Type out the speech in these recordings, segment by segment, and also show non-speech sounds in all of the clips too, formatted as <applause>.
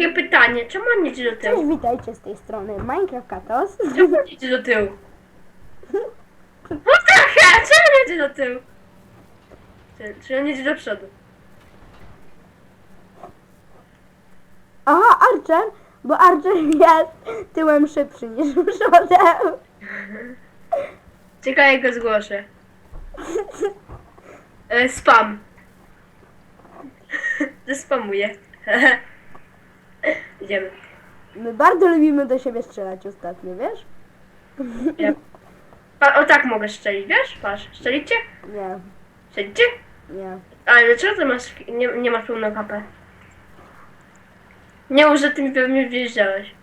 takie pytanie, czemu on nie idzie do Cześć, tyłu? witajcie z tej strony Minecraft Katos. Czemu on nie idzie do tyłu? What the hell? Czemu nie idzie do tyłu? Czy, czy on idzie do przodu? Aha, Archer, bo Archer jest tyłem szybszy niż przodem. Czekaj, jak go zgłoszę. E, spam. <laughs> Zespamuję. <laughs> <laughs> Idziemy. My bardzo lubimy do siebie strzelać ostatnio, wiesz? Pa, o tak mogę strzelić, wiesz? Patrz, strzelicie? Nie, Strzelicie? nie. Ale dlaczego ty masz, nie, nie masz pełną kapę? Nie mów, że ty mi pewnie wjeżdżałeś.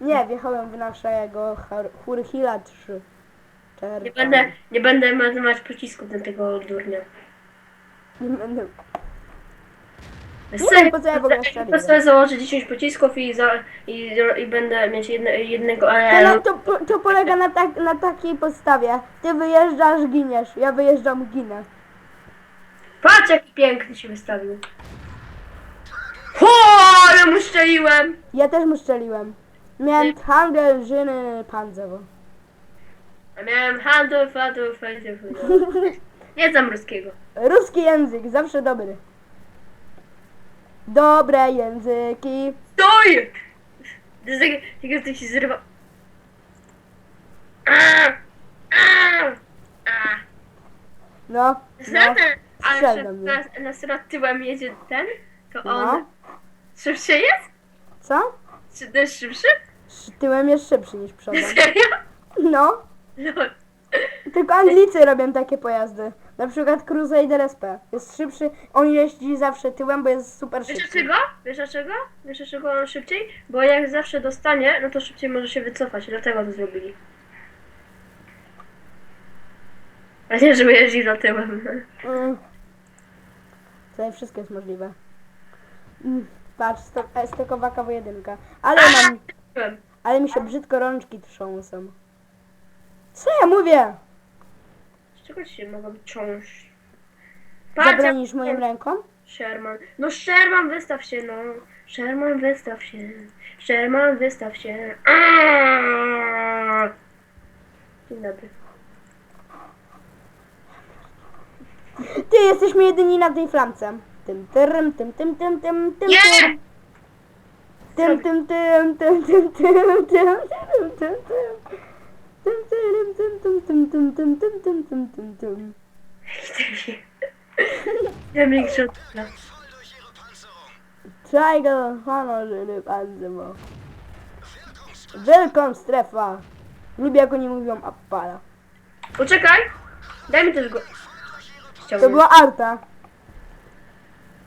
Nie, wjechałem w naszego Har- Hurhila 3. Czerwony. Nie będę, nie będę mać pocisków na tego durnia. Nie będę. Co, wiem, po co ja w ogóle prostu sobie założę 10 pocisków i, za, i, i będę mieć jedne, jednego, To, ale... na, to, po- to polega na, tak, na takiej podstawie. Ty wyjeżdżasz, giniesz. Ja wyjeżdżam, ginę. Patrz jaki piękny się wystawił. Ho, ale mu strzeliłem! Ja też mu strzeliłem. Miałem handel, żyny, panzewo. A miałem handel, fadel, fadel, <laughs> Nie znam ruskiego. Ruski język, zawsze dobry. Dobre języki. Stój! To jest takie że się zrywa. No, no. Znaczy, ale strzel że mnie. na, na syna tyłem jedzie ten, to No. on szybszy jest? Co? Czy też szybszy? Sz- Tyłem jest szybszy niż przodem. <laughs> Serio? No, Lol. tylko Anglicy robią takie pojazdy. Na przykład Crusader SP. Jest szybszy, on jeździ zawsze tyłem, bo jest super Wiesz szybki. dlaczego? Wiesz dlaczego? Wiesz dlaczego on szybciej? Bo jak zawsze dostanie, no to szybciej może się wycofać, dlatego to zrobili. A nie, żeby jeździć za tyłem. Mm. Tutaj wszystko jest możliwe. Mm. Patrz, sto, e, stokowaka jedynka. Ale mam, Tyłem. <laughs> ale mi się brzydko rączki trząsą. Co ja mówię? Z czego ci się mogą? Patrz, Zabronisz moim ręką? Sherman. No Sherman, wystaw się, no. Sherman, wystaw się. Sherman, wystaw się. Aaaa! Dzień dobry. Ty, jesteśmy jedyni na tej flamce. Tym, tyrym, tym, tym, tym, tym, tym, Nie! tym. Tym, tym, tym, tym, tym, tym, tym, tym, tym, tym. Tym, tym, tym, tym, tym, tym, tym, tym, tym, tym, tym. Ja mnie panzywo. Wielką strefa. Lubię jak oni mówią appala. Poczekaj. Daj mi też go. To była arta.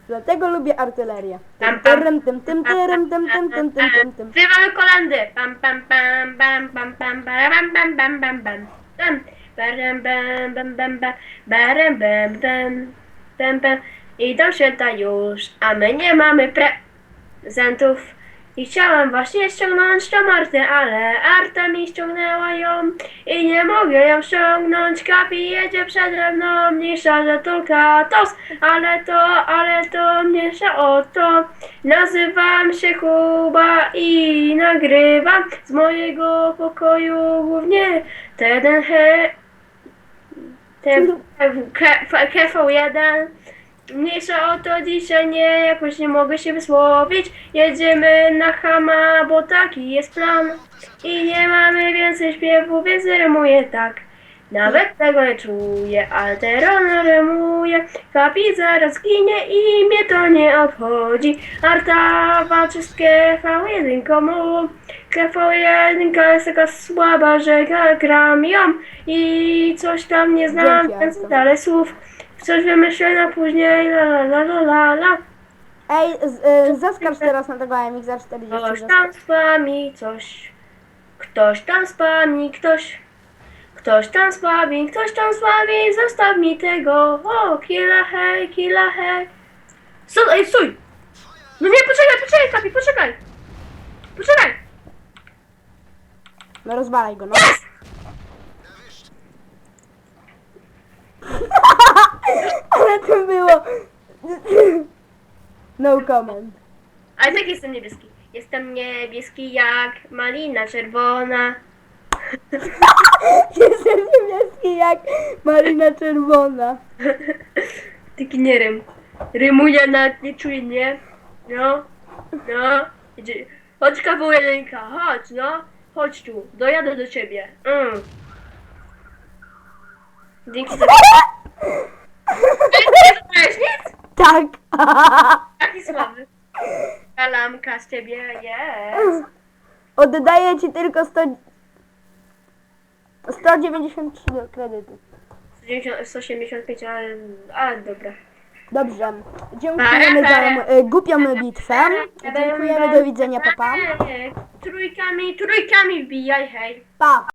Dlatego lubię artylerię. Tym, tyrym, tym, tym, tyrym, tym, tym, tym, tym, tym, tym. Śpiewamy kolendy. Pam, pam, pam, pam, pam, pam, pam, pam, pam, pam, pam. Tam. Barem, bam, bam, bam, bam. Barem, bam, bam, bam, bam. Idą święta już, a my nie mamy prezentów. I chciałam właśnie ściągnąć tą Artę, ale Arta mi ściągnęła ją i nie mogę ją ściągnąć. Kapi jedzie przede mną, mniejsza zatulka tos, ale to, ale to mniejsza o to. Nazywam się Kuba i nagrywam z mojego pokoju głównie ten he... ten KV1. Mniejsza o to dzisiaj nie, jakoś nie mogę się wysłowić. Jedziemy na Hama, bo taki jest plan. I nie mamy więcej śpiewu, więc rymuję tak. Nawet tego nie czuję, Alterona rymuje. Kapi zaraz ginie i mnie to nie obchodzi. Arta walczy z KV1 mu. KV1 jest taka słaba, że gra- gram ją. I coś tam nie znam, więc dalej słów. Coś wymyślę na później, la la la la la la. Ej, z, y, zaskarż teraz na tego AMX za 40. Ktoś tam spami coś. Ktoś tam spami, ktoś. Ktoś tam spami, ktoś tam spami, zostaw mi tego. O, killa hej, killa hej. Stój, ej, stój! No nie, poczekaj, poczekaj, Kapi, poczekaj. Poczekaj. No rozwalaj go, no. Ale to było... No comment. Ale tak jestem niebieski. Jestem niebieski jak malina czerwona. <laughs> Jestem niebieski jak malina czerwona. <laughs> Taki nie rym. Rymuje nawet nie czujnie. No, no. Idzie. Chodź kawał jedynka, chodź no. Chodź tu, dojadę do ciebie. Mm. Dzięki za... <laughs> Nie zrobiłeś nic? Tak. Słaby. Kalamka z ciebie jest. Oddaję ci tylko 100... 193 kredyty. 190, 185, ale, ale dobra. Dobrze. Dziękujemy za e, głupią bitwę. Dziękujemy, do widzenia, papa. Trójkami, trójkami wbijaj, hej. Pa.